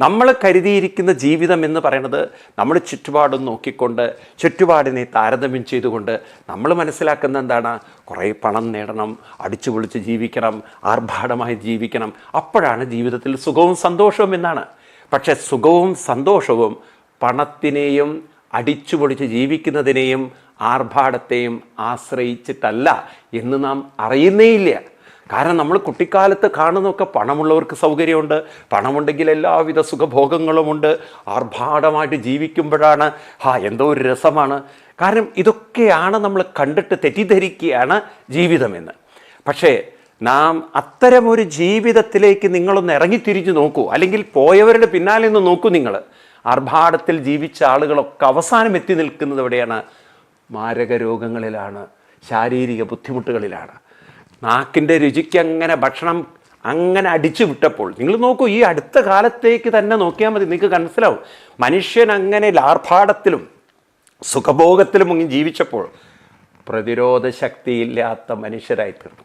നമ്മൾ കരുതിയിരിക്കുന്ന ജീവിതം എന്ന് പറയുന്നത് നമ്മൾ ചുറ്റുപാടും നോക്കിക്കൊണ്ട് ചുറ്റുപാടിനെ താരതമ്യം ചെയ്തുകൊണ്ട് നമ്മൾ മനസ്സിലാക്കുന്ന എന്താണ്? കുറേ പണം നേടണം അടിച്ചു പൊളിച്ച് ജീവിക്കണം ആർഭാടമായി ജീവിക്കണം. അപ്പോഴാണ് ജീവിതത്തിൽ സുഖവും സന്തോഷവും എന്നാണ്. പക്ഷേ സുഖവും സന്തോഷവും പണത്തിനെയും അടിച്ചു പൊളിച്ച് ജീവിക്കുന്നതിനെയും ആർഭാടത്തെയും ആശ്രയിച്ചിട്ടല്ല എന്ന് നാം അറിയുന്നേയില്ല. കാരണം നമ്മൾ കുട്ടിക്കാലത്ത് കാണുന്നതൊക്കെ പണമുള്ളവർക്ക് സൗകര്യമുണ്ട്. പണമുണ്ടെങ്കിൽ എല്ലാവിധ സുഖഭോഗങ്ങളുമുണ്ട്. ആർഭാടമായിട്ട് ജീവിക്കുമ്പോഴാണ് ഹാ എന്തോ ഒരു രസമാണ്. കാരണം ഇതൊക്കെയാണ് നമ്മൾ കണ്ടിട്ട് തെറ്റിദ്ധരിക്കുകയാണ് ജീവിതമെന്ന്. പക്ഷേ നാം അത്തരമൊരു ജീവിതത്തിലേക്ക് നിങ്ങളൊന്ന് ഇറങ്ങിത്തിരിഞ്ഞു നോക്കൂ. അല്ലെങ്കിൽ പോയവരുടെ പിന്നാലെ ഒന്ന് നോക്കൂ നിങ്ങൾ ആർഭാടത്തിൽ ജീവിച്ച ആളുകളൊക്കെ അവസാനം എത്തി നിൽക്കുന്നത് എവിടെയാണ്? മാരക രോഗങ്ങളിലാണ്. ശാരീരിക ബുദ്ധിമുട്ടുകളിലാണ്. നാക്കിന്റെ രുചിക്ക് അങ്ങനെ ഭക്ഷണം അങ്ങനെ അടിച്ചു വിട്ടപ്പോൾ നിങ്ങൾ നോക്കൂ ഈ അടുത്ത കാലത്തേക്ക് തന്നെ നോക്കിയാൽ മതി നിങ്ങൾക്ക് മനസ്സിലാവും. മനുഷ്യൻ അങ്ങനെ ലാർഭാടത്തിലും സുഖഭോഗത്തിലും മുങ്ങി ജീവിച്ചപ്പോൾ പ്രതിരോധ ശക്തിയില്ലാത്ത മനുഷ്യരായി തീർന്നു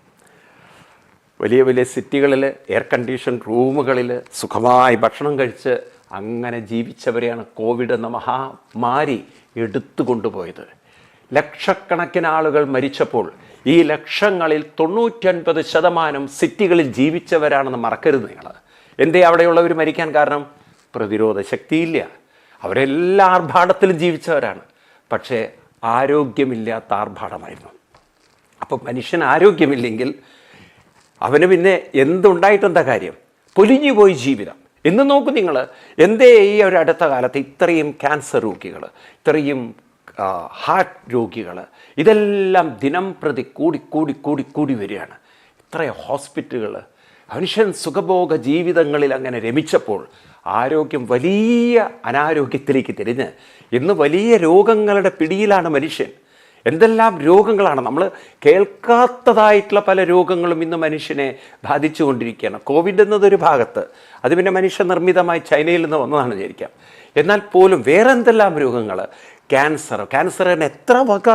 വലിയ വലിയ സിറ്റികളിൽ എയർ കണ്ടീഷൻ റൂമുകളിൽ സുഖമായി ഭക്ഷണം കഴിച്ച് അങ്ങനെ ജീവിച്ചവരെയാണ് കോവിഡ് എന്ന മഹാമാരി എടുത്തു കൊണ്ടുപോയത് ലക്ഷക്കണക്കിന് ആളുകൾ മരിച്ചപ്പോൾ ഈ ലക്ഷങ്ങളിൽ തൊണ്ണൂറ്റൊൻപത് ശതമാനം സിറ്റികളിൽ ജീവിച്ചവരാണെന്ന് മറക്കരുത് നിങ്ങൾ. എന്തേ അവിടെയുള്ളവർ മരിക്കാൻ കാരണം? പ്രതിരോധ ശക്തിയില്ല. അവരെല്ലാ ആർഭാടത്തിലും ജീവിച്ചവരാണ്. പക്ഷേ ആരോഗ്യമില്ലാത്ത ആർഭാടമായിരുന്നു. അപ്പം മനുഷ്യൻ ആരോഗ്യമില്ലെങ്കിൽ അവന് പിന്നെ എന്തുണ്ടായിട്ടെന്താ കാര്യം? പൊലിഞ്ഞു പോയി ജീവിതം. എന്ന് നോക്കൂ നിങ്ങൾ. എന്തേ ഈ ഒരു അടുത്ത കാലത്ത് ഇത്രയും ക്യാൻസർ രോഗികൾ ഇത്രയും ഹാർട്ട് രോഗികൾ ഇതെല്ലാം ദിനം പ്രതി കൂടി കൂടി കൂടി കൂടി വരികയാണ്. ഇത്ര ഹോസ്പിറ്റലുകൾ മനുഷ്യൻ സുഖഭോഗ ജീവിതങ്ങളിൽ അങ്ങനെ രമിച്ചപ്പോൾ ആരോഗ്യം വലിയ അനാരോഗ്യത്തിലേക്ക് തിരിഞ്ഞ് ഇന്ന് വലിയ രോഗങ്ങളുടെ പിടിയിലാണ് മനുഷ്യൻ. എന്തെല്ലാം രോഗങ്ങളാണ്? നമ്മൾ കേൾക്കാത്തതായിട്ടുള്ള പല രോഗങ്ങളും ഇന്ന് മനുഷ്യനെ ബാധിച്ചുകൊണ്ടിരിക്കുകയാണ് കോവിഡ് എന്നതൊരു ഭാഗത്ത് അത് പിന്നെ മനുഷ്യ നിർമ്മിതമായി ചൈനയിൽ നിന്ന് വന്നതാണ് വിചാരിക്കാം. എന്നാൽ പോലും വേറെ എന്തെല്ലാം രോഗങ്ങൾ ക്യാൻസർ ക്യാൻസറിന് എത്ര വക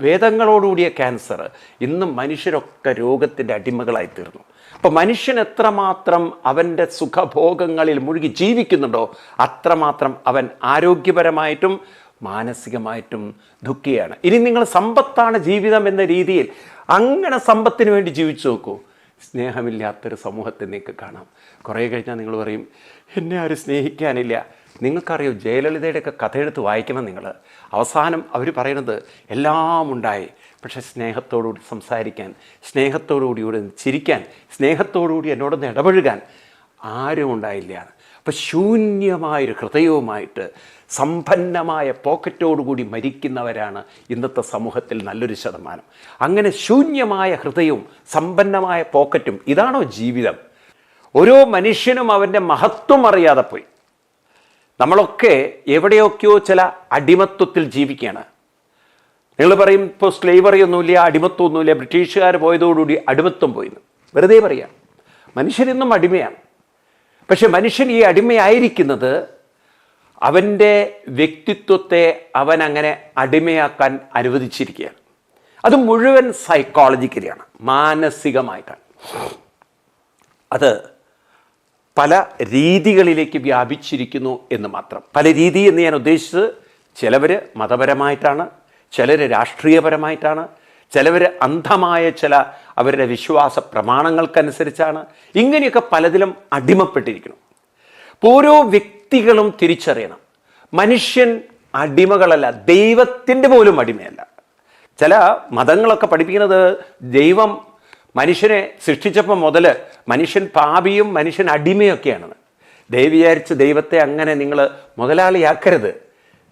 വേദങ്ങളോടുകൂടിയ ക്യാൻസർ ഇന്നും മനുഷ്യരൊക്കെ രോഗത്തിന്റെ അടിമകളായി തീർന്നു. അപ്പോൾ മനുഷ്യൻ എത്രമാത്രം അവന്റെ സുഖഭോഗങ്ങളിൽ മുഴുകി ജീവിക്കുന്നുണ്ടോ അത്രമാത്രം അവൻ ആരോഗ്യപരമായിട്ടും മാനസികമായിട്ടും ദുഃഖിയാണ്. ഇനി നിങ്ങൾ സമ്പത്താണ് ജീവിതം എന്ന രീതിയിൽ അങ്ങനെ സമ്പത്തിന് വേണ്ടി ജീവിച്ചു നോക്കൂ. സ്നേഹമില്ലാത്തൊരു സമൂഹത്തെ നിങ്ങൾക്ക് കാണാം. കുറേ കഴിഞ്ഞാൽ നിങ്ങൾ പറയും എന്നെ ആരും സ്നേഹിക്കാനില്ല. നിങ്ങൾക്കറിയോ ജയലളിതയുടെയൊക്കെ കഥയെടുത്ത് വായിക്കണം നിങ്ങൾ. അവസാനം അവർ പറയുന്നത് എല്ലാം ഉണ്ടായി. പക്ഷെ സ്നേഹത്തോടുകൂടി സംസാരിക്കാൻ സ്നേഹത്തോടുകൂടി ഇവിടെ ചിരിക്കാൻ സ്നേഹത്തോടുകൂടി എന്നോടൊന്ന് ഇടപഴകാൻ ആരും ഉണ്ടായില്ല. അപ്പോൾ ശൂന്യമായൊരു ഹൃദയവുമായിട്ട് സമ്പന്നമായ പോക്കറ്റോടുകൂടി മരിക്കുന്നവരാണ് ഇന്നത്തെ സമൂഹത്തിൽ നല്ലൊരു ശതമാനം. അങ്ങനെ ശൂന്യമായ ഹൃദയവും സമ്പന്നമായ പോക്കറ്റും ഇതാണോ ജീവിതം? ഓരോ മനുഷ്യനും അവന്റെ മഹത്വം അറിയാതെ പോയി. നമ്മളൊക്കെ എവിടെയൊക്കെയോ ചില അടിമത്വത്തിൽ ജീവിക്കുകയാണ്. നിങ്ങൾ പറയും ഇപ്പോൾ സ്ലേവറി ഒന്നുമില്ല അടിമത്വമൊന്നുമില്ല ബ്രിട്ടീഷുകാർ പോയതോടുകൂടി അടിമത്വം പോയിന്ന്. വെറുതെ പറയാം. മനുഷ്യരിന്നും അടിമയാണ്. പക്ഷെ മനുഷ്യൻ ഈ അടിമയായിരിക്കുന്നത് അവന്റെ വ്യക്തിത്വത്തെ അവൻ അങ്ങനെ അടിമയാക്കാൻ അനുവദിച്ചിരിക്കുകയാണ്. അത് മുഴുവൻ സൈക്കോളജിക്കലിയാണ് മാനസികമായിട്ടാണ്. അത് പല രീതികളിലേക്ക് വ്യാപിച്ചിരിക്കുന്നു എന്ന് മാത്രം. പല രീതി എന്ന് ഞാൻ ഉദ്ദേശിച്ചത് ചിലവർ മതപരമായിട്ടാണ് ചിലർ രാഷ്ട്രീയപരമായിട്ടാണ് ചിലവർ അന്ധമായ ചില അവരുടെ വിശ്വാസ പ്രമാണങ്ങൾക്കനുസരിച്ചാണ് ഇങ്ങനെയൊക്കെ പലതിലും അടിമപ്പെട്ടിരിക്കണം ഓരോ വ്യക്തികളും തിരിച്ചറിയണം. മനുഷ്യൻ അടിമകളല്ല ദൈവത്തിന്റെ പോലും അടിമയല്ല. ചില മതങ്ങളൊക്കെ പഠിപ്പിക്കുന്നത് ദൈവം മനുഷ്യനെ സൃഷ്ടിച്ചപ്പോൾ മുതൽ മനുഷ്യൻ പാപിയും മനുഷ്യൻ അടിമയൊക്കെയാണ് ദൈവിചാരിച്ച് വിചാരിച്ച് ദൈവത്തെ അങ്ങനെ നിങ്ങൾ മുതലാളിയാക്കരുത്.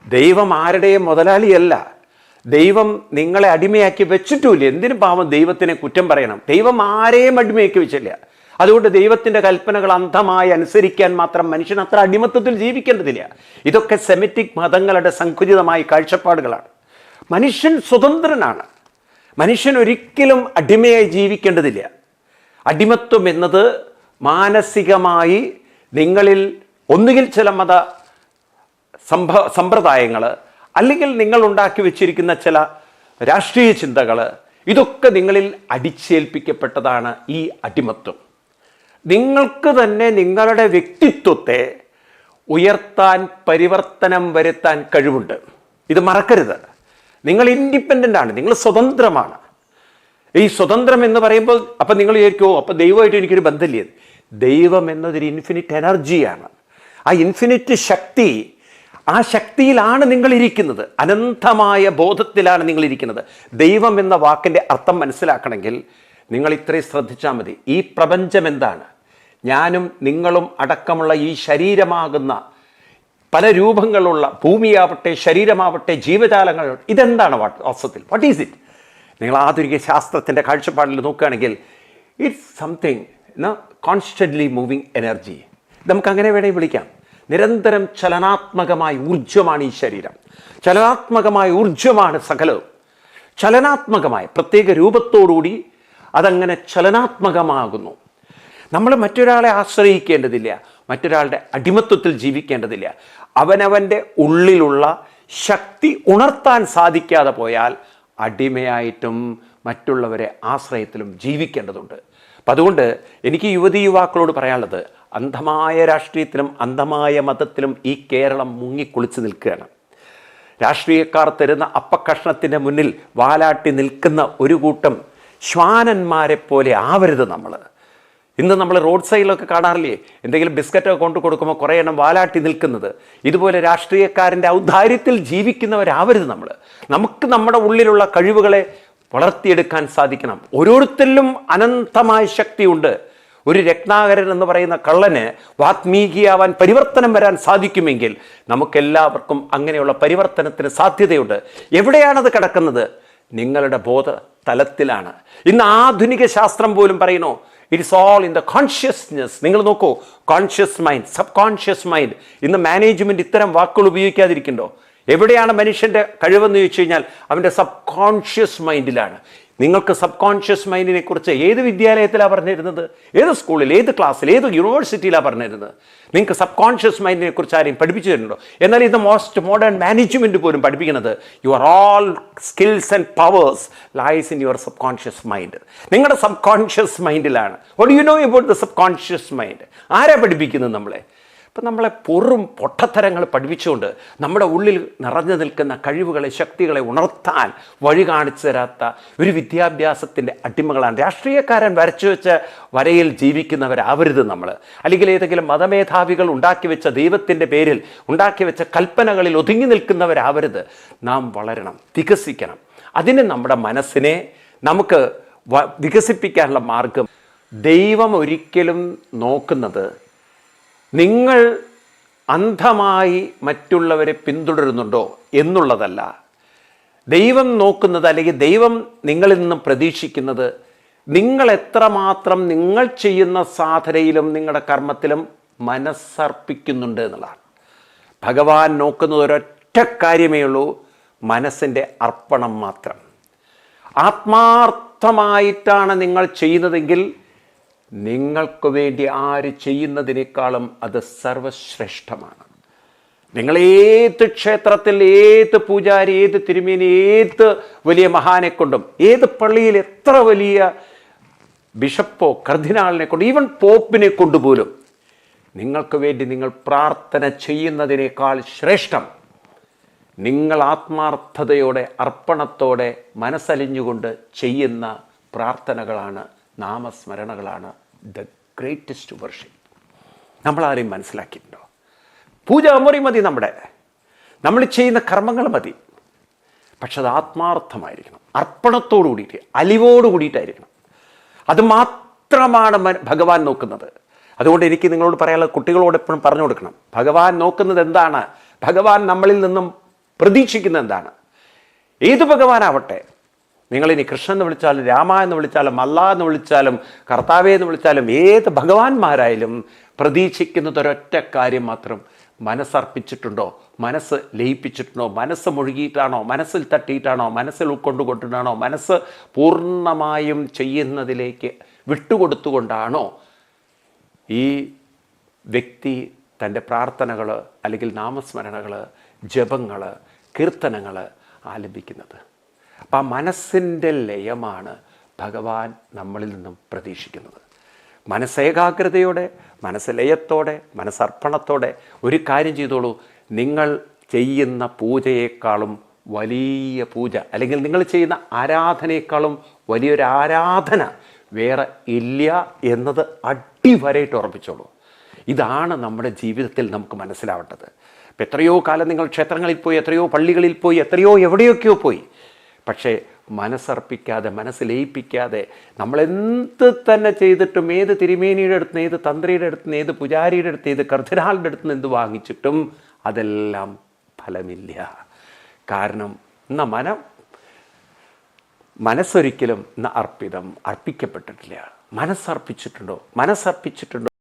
ദൈവം ആരുടെയും മുതലാളിയല്ല. ദൈവം നിങ്ങളെ അടിമയാക്കി വെച്ചിട്ടുമില്ല. എന്തിനും പാവം ദൈവത്തിനെ കുറ്റം പറയണം? ദൈവം ആരെയും അടിമയാക്കി വെച്ചില്ല. അതുകൊണ്ട് ദൈവത്തിന്റെ കൽപ്പനകൾ അന്ധമായി അനുസരിക്കാൻ മാത്രം മനുഷ്യൻ അത്ര അടിമത്വത്തിൽ ജീവിക്കേണ്ടതില്ല. ഇതൊക്കെ സെമിറ്റിക് മതങ്ങളുടെ സങ്കുചിതമായ കാഴ്ചപ്പാടുകളാണ്. മനുഷ്യൻ സ്വതന്ത്രനാണ്. മനുഷ്യൻ ഒരിക്കലും അടിമയായി ജീവിക്കേണ്ടതില്ല. അടിമത്വം എന്നത് മാനസികമായി നിങ്ങളിൽ ഒന്നുകിൽ ചില മത സംഭ സമ്പ്രദായങ്ങൾ അല്ലെങ്കിൽ നിങ്ങൾ ഉണ്ടാക്കി വെച്ചിരിക്കുന്ന ചില രാഷ്ട്രീയ ചിന്തകൾ ഇതൊക്കെ നിങ്ങളിൽ അടിച്ചേൽപ്പിക്കപ്പെട്ടതാണ് ഈ അടിമത്വം നിങ്ങൾക്ക് തന്നെ നിങ്ങളുടെ വ്യക്തിത്വത്തെ ഉയർത്താൻ പരിവർത്തനം വരുത്താൻ കഴിവുണ്ട്. ഇത് മറക്കരുത്. നിങ്ങൾ ഇൻഡിപെൻഡന്റ് ആണ് നിങ്ങൾ സ്വതന്ത്രമാണ്. ഈ സ്വതന്ത്രം എന്ന് പറയുമ്പോൾ അപ്പം നിങ്ങൾ വിചാരിക്കുമോ അപ്പം ദൈവമായിട്ട് എനിക്കൊരു ബന്ധമില്ലേ? ദൈവം എന്നതൊരു ഇൻഫിനിറ്റ് എനർജിയാണ് ആ ഇൻഫിനിറ്റ് ശക്തി ആ ശക്തിയിലാണ് നിങ്ങൾ ഇരിക്കുന്നത് അനന്തമായ ബോധത്തിലാണ് നിങ്ങൾ ഇരിക്കുന്നത് ദൈവം എന്ന വാക്കിന്റെ അർത്ഥം മനസ്സിലാക്കണമെങ്കിൽ നിങ്ങൾ ഇത്രയും ശ്രദ്ധിച്ചാൽ മതി. ഈ പ്രപഞ്ചം എന്താണ്? ഞാനും നിങ്ങളും അടക്കമുള്ള ഈ ശരീരമാകുന്ന പല രൂപങ്ങളുള്ള ഭൂമിയാവട്ടെ ശരീരമാവട്ടെ ജീവജാലങ്ങൾ ഇതെന്താണ് വാസ്തവത്തിൽ? വാട്ട് ഈസ് ഇറ്റ് നിങ്ങൾ ആധുനിക ശാസ്ത്രത്തിന്റെ കാഴ്ചപ്പാടിൽ നോക്കുകയാണെങ്കിൽ it's something constantly moving energy നമുക്കങ്ങനെ വേണേൽ വിളിക്കാം. നിരന്തരം ചലനാത്മകമായ ഊർജമാണ് ഈ ശരീരം. ചലനാത്മകമായ ഊർജമാണ് സകലവും. ചലനാത്മകമായ പ്രത്യേക രൂപത്തോടുകൂടി അതങ്ങനെ ചലനാത്മകമാകുന്നു. നമ്മൾ മറ്റൊരാളെ ആശ്രയിക്കേണ്ടതില്ല മറ്റൊരാളുടെ അടിമത്വത്തിൽ ജീവിക്കേണ്ടതില്ല. അവനവന്റെ ഉള്ളിലുള്ള ശക്തി ഉണർത്താൻ സാധിക്കാതെ പോയാൽ അടിമയായിട്ടും മറ്റുള്ളവരെ ആശ്രയത്തിലും ജീവിക്കേണ്ടതുണ്ട്. അപ്പം അതുകൊണ്ട് എനിക്ക് യുവതി യുവാക്കളോട് പറയാനുള്ളത് അന്ധമായ രാഷ്ട്രീയത്തിലും അന്ധമായ മതത്തിലും ഈ കേരളം മുങ്ങിക്കുളിച്ച് നിൽക്കുകയാണ്. രാഷ്ട്രീയക്കാർ തരുന്ന അപ്പക്കഷ്ണത്തിന്റെ മുന്നിൽ വാലാട്ടി നിൽക്കുന്ന ഒരു കൂട്ടം ശ്വാനന്മാരെ പോലെ ആവരുത് നമ്മൾ ഇന്ന് നമ്മൾ റോഡ് സൈഡിലൊക്കെ കാണാറില്ലേ? എന്തെങ്കിലും ബിസ്ക്കറ്റൊക്കെ കൊണ്ട് കൊടുക്കുമ്പോൾ കുറേ എണ്ണം വാലാട്ടി നിൽക്കുന്നത്. ഇതുപോലെ രാഷ്ട്രീയക്കാരന്റെ ഔദാര്യത്തിൽ ജീവിക്കുന്നവരാവരുത് നമ്മൾ നമുക്ക് നമ്മുടെ ഉള്ളിലുള്ള കഴിവുകളെ വളർത്തിയെടുക്കാൻ സാധിക്കണം. ഓരോരുത്തരിലും അനന്തമായ ശക്തിയുണ്ട്. ഒരു രത്നാകരൻ എന്ന് പറയുന്ന കള്ളന് വാത്മീകിയാവാൻ പരിവർത്തനം വരാൻ സാധിക്കുമെങ്കിൽ നമുക്കെല്ലാവർക്കും അങ്ങനെയുള്ള പരിവർത്തനത്തിന് സാധ്യതയുണ്ട്. എവിടെയാണത് കിടക്കുന്നത്? നിങ്ങളുടെ ബോധ തലത്തിലാണ് ഇന്ന് ആധുനിക ശാസ്ത്രം പോലും പറയുന്നു it's all in the consciousness നിങ്ങൾ നോക്കൂ conscious mind subconscious mind ഇന്ന് മാനേജ്മെന്റ് ഇത്തരം വാക്കുകൾ ഉപയോഗിക്കാതിരിക്കുന്നുണ്ടോ? എവിടെയാണ് മനുഷ്യന്റെ കഴിവെന്ന് ചോദിച്ചു കഴിഞ്ഞാൽ അവന്റെ സബ് കോൺഷ്യസ് മൈൻഡിലാണ് നിങ്ങൾക്ക് സബ് കോൺഷ്യസ് മൈൻഡിനെ കുറിച്ച് ഏത് വിദ്യാലയത്തിലാണ് പറഞ്ഞിരുന്നത്? ഏത് സ്കൂളിൽ ഏത് ക്ലാസ്സിൽ ഏത് യൂണിവേഴ്സിറ്റിയിലാണ് പറഞ്ഞിരുന്നത്? നിങ്ങൾക്ക് സബ് കോൺഷ്യസ് മൈൻഡിനെ കുറിച്ച് ആരെയും പഠിപ്പിച്ചു തരുന്നുണ്ടോ? എന്നാൽ ഇത് മോസ്റ്റ് മോഡേൺ മാനേജ്മെന്റ് പോലും പഠിപ്പിക്കുന്നത് you are all skills and powers lies in your subconscious mind നിങ്ങളുടെ subconscious മൈൻഡിലാണ് what you know about the subconscious mind ആരാ പഠിപ്പിക്കുന്നത് നമ്മളെ? അപ്പം നമ്മളെ പൊറും പൊട്ടത്തരങ്ങൾ പഠിപ്പിച്ചുകൊണ്ട് നമ്മുടെ ഉള്ളിൽ നിറഞ്ഞു നിൽക്കുന്ന കഴിവുകളെ ശക്തികളെ ഉണർത്താൻ വഴി കാണിച്ചു തരാത്ത ഒരു വിദ്യാഭ്യാസത്തിന്റെ അടിമകളാണ്. രാഷ്ട്രീയക്കാരൻ വരച്ചു വെച്ച വരയിൽ ജീവിക്കുന്നവരാവരുത് നമ്മൾ. അല്ലെങ്കിൽ ഏതെങ്കിലും മതമേധാവികൾ ഉണ്ടാക്കി വെച്ച ദൈവത്തിന്റെ പേരിൽ ഉണ്ടാക്കി വെച്ച കൽപ്പനകളിൽ ഒതുങ്ങി നിൽക്കുന്നവരാവരുത്. നാം വളരണം വികസിക്കണം. അതിന് നമ്മുടെ മനസ്സിനെ നമുക്ക് വികസിപ്പിക്കാനുള്ള മാർഗം ദൈവം ഒരിക്കലും നോക്കുന്നത് നിങ്ങൾ അന്ധമായി മറ്റുള്ളവരെ പിന്തുടരുന്നുണ്ടോ എന്നുള്ളതല്ല. ദൈവം നോക്കുന്നത് അല്ലെങ്കിൽ ദൈവം നിങ്ങളിൽ നിന്നും പ്രതീക്ഷിക്കുന്നത് നിങ്ങൾ എത്രമാത്രം നിങ്ങൾ ചെയ്യുന്ന സാധനയിലും നിങ്ങളുടെ കർമ്മത്തിലും മനസ്സർപ്പിക്കുന്നുണ്ട് എന്നുള്ളതാണ്. ഭഗവാൻ നോക്കുന്നത് ഒരൊറ്റ കാര്യമേ ഉള്ളൂ മനസ്സിന്റെ അർപ്പണം മാത്രം. ആത്മാർത്ഥമായിട്ടാണ് നിങ്ങൾ ചെയ്യുന്നതെങ്കിൽ നിങ്ങൾക്ക് വേണ്ടി ആര് ചെയ്യുന്നതിനേക്കാളും അത് സർവശ്രേഷ്ഠമാണ്. നിങ്ങൾ ഏത് ക്ഷേത്രത്തിൽ ഏത് പൂജാരി ഏത് തിരുമേനി ഏത് വലിയ മഹാനെ കൊണ്ടും ഏത് പള്ളിയിൽ എത്ര വലിയ ബിഷപ്പോ കർദിനാളിനെ കൊണ്ട് ഈവൻ പോപ്പിനെ കൊണ്ടുപോലും നിങ്ങൾക്ക് വേണ്ടി നിങ്ങൾ പ്രാർത്ഥന ചെയ്യുന്നതിനേക്കാൾ ശ്രേഷ്ഠം നിങ്ങൾ ആത്മാർത്ഥതയോടെ അർപ്പണത്തോടെ മനസ്സലിഞ്ഞുകൊണ്ട് ചെയ്യുന്ന പ്രാർത്ഥനകളാണ് നാമസ്മരണകളാണ് ദ ഗ്രേറ്റസ്റ്റ് വർഷിപ്പ് നമ്മളാരെയും മനസ്സിലാക്കിയിട്ടുണ്ടോ? പൂജ മുറി മതി നമ്മുടെ. നമ്മൾ ചെയ്യുന്ന കർമ്മങ്ങൾ മതി. പക്ഷെ അത് ആത്മാർത്ഥമായിരിക്കണം. അർപ്പണത്തോടു കൂടിയിട്ട് അലിവോട് കൂടിയിട്ടായിരിക്കണം. അത് മാത്രമാണ് ഭഗവാൻ നോക്കുന്നത്. അതുകൊണ്ട് എനിക്ക് നിങ്ങളോട് പറയാനുള്ളത് കുട്ടികളോട് എപ്പോഴും പറഞ്ഞു കൊടുക്കണം. ഭഗവാൻ നോക്കുന്നത് എന്താണ്? ഭഗവാൻ നമ്മളിൽ നിന്നും പ്രതീക്ഷിക്കുന്നത് എന്താണ്? ഏത് ഭഗവാനാവട്ടെ നിങ്ങളിനി കൃഷ്ണൻ എന്ന് വിളിച്ചാലും രാമ എന്ന് വിളിച്ചാലും മല്ല എന്ന് വിളിച്ചാലും കർത്താവേ എന്ന് വിളിച്ചാലും ഏത് ഭഗവാന്മാരായാലും പ്രതീക്ഷിക്കുന്നത് ഒരൊറ്റ കാര്യം മാത്രം. മനസ്സർപ്പിച്ചിട്ടുണ്ടോ? മനസ്സ് ലയിപ്പിച്ചിട്ടുണ്ടോ? മനസ്സ് മുഴുകിയിട്ടാണോ? മനസ്സിൽ തട്ടിയിട്ടാണോ? മനസ്സിൽ ഉൾക്കൊണ്ടുകൊണ്ടിട്ടാണോ? മനസ്സ് പൂർണമായും ചെയ്യുന്നതിലേക്ക് വിട്ടുകൊടുത്തുകൊണ്ടാണോ ഈ വ്യക്തി തന്റെ പ്രാർത്ഥനകൾ അല്ലെങ്കിൽ നാമസ്മരണകൾ ജപങ്ങൾ കീർത്തനങ്ങൾ ആലപിക്കുന്നത്? അപ്പം ആ മനസ്സിന്റെ ലയമാണ് ഭഗവാൻ നമ്മളിൽ നിന്നും പ്രതീക്ഷിക്കുന്നത്. മനസ്സേകാഗ്രതയോടെ മനസ്സലയത്തോടെ മനസ്സർപ്പണത്തോടെ ഒരു കാര്യം ചെയ്തോളൂ. നിങ്ങൾ ചെയ്യുന്ന പൂജയേക്കാളും വലിയ പൂജ അല്ലെങ്കിൽ നിങ്ങൾ ചെയ്യുന്ന ആരാധനയേക്കാളും വലിയൊരു ആരാധന വേറെ ഇല്ല എന്നത് അടിവരയിട്ട് ഉറപ്പിച്ചോളൂ. ഇതാണ് നമ്മുടെ ജീവിതത്തിൽ നമുക്ക് മനസ്സിലാവേണ്ടത്. എത്രയോ കാലം നിങ്ങൾ ക്ഷേത്രങ്ങളിൽ പോയി എത്രയോ പള്ളികളിൽ പോയി എത്രയോ എവിടെയൊക്കെയോ പോയി. പക്ഷേ മനസ്സർപ്പിക്കാതെ മനസ്സ് ലയിപ്പിക്കാതെ നമ്മൾ എന്ത് തന്നെ ചെയ്തിട്ടും ഏത് തിരുമേനിയുടെ അടുത്ത് ഏത് തന്ത്രിയുടെ അടുത്ത് ഏത് പുജാരിയുടെ അടുത്ത് ഏത് കർദിനാളിന്റെ അടുത്ത് നിന്ന് എന്ത് വാങ്ങിച്ചിട്ടും അതെല്ലാം ഫലമില്ല. കാരണം ഇന്ന മനം മനസ്സൊരിക്കലും ഇന്ന് അർപ്പിതം അർപ്പിക്കപ്പെട്ടിട്ടില്ല. മനസ്സർപ്പിച്ചിട്ടുണ്ടോ? മനസ്സർപ്പിച്ചിട്ടുണ്ടോ?